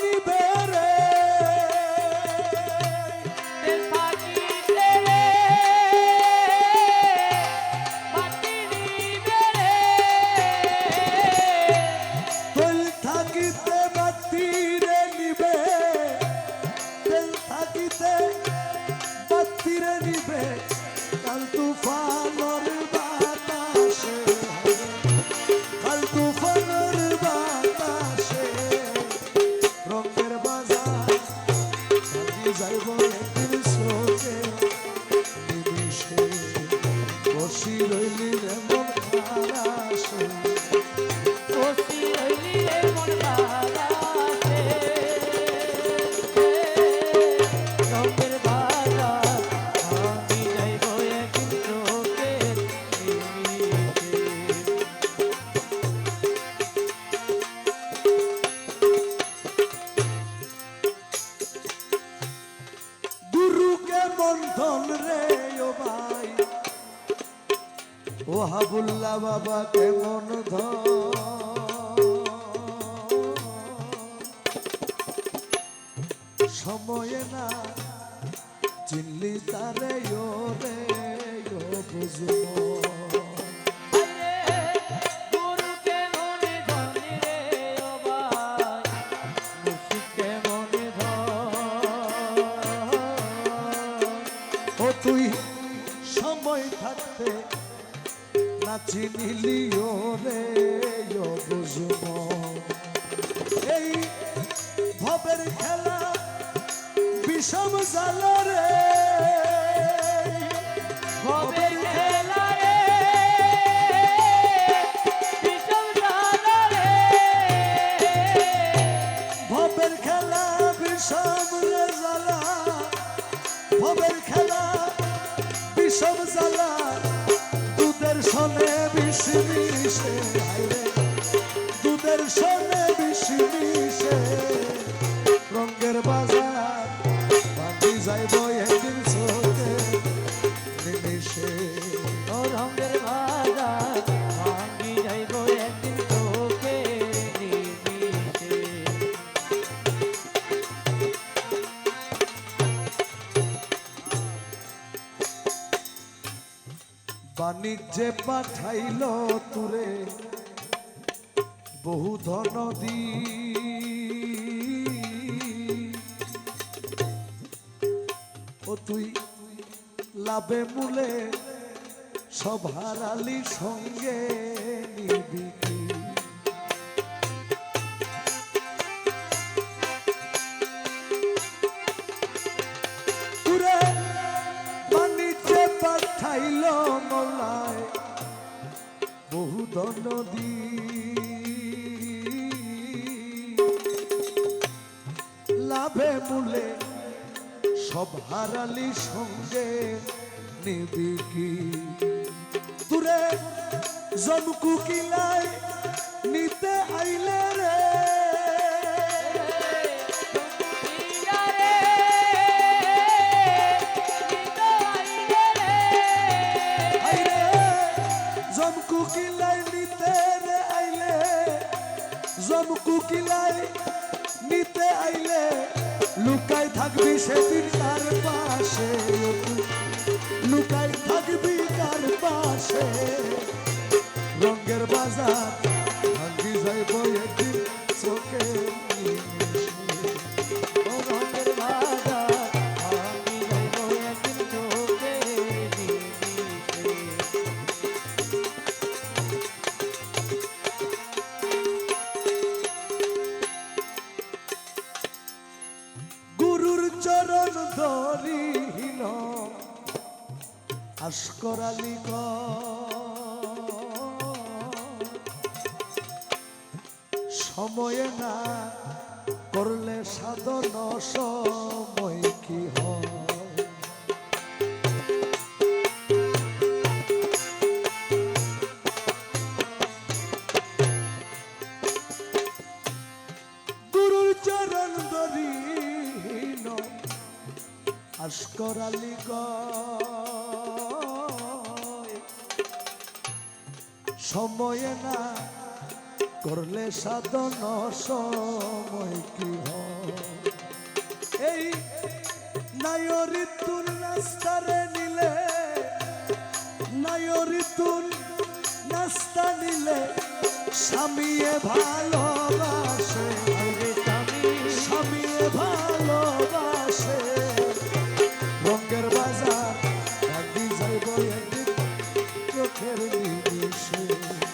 নিবে বসি রইলি হাবুল্লা বাবা কেমন সময়ে না চিনলি তারে রে বুঝব তুই সময় থাকতে নাচি নিলি রে বুঝব এই ভবের খেলা বিষম জাল রে বাণিজ্যে পাঠাইল তুরে বহু ধন দি। ও তুই লাভে মূলে সব হারালি সঙ্গে নিবি লাভে মূলে সব হারালি সঙ্গে নিবি কি? তুরে জমকু জমকু কুকিলায় নিতে আইলে লুকাই থাকবি সেদিন কার পাশে। লুকাই থাকবি কার পাশে। রঙের বাজার ভাঙ্গি যাইব একদিন চোখে। আসকরালি সময়ে না করলে সাধন সময় কি হয়? গুরুর চরণ দরিহীন আস্কর আলী সময়ে না করলে সাধন সময় কি এই নায়রিতুর রাস্তারে নিলে নায়রিতুর নাস্তা নিলে স্বামীয়ে ভালোবাসে। স্বামীয়ে ভালোবাসে। রঙের বাজার Can Kennedy Bridge.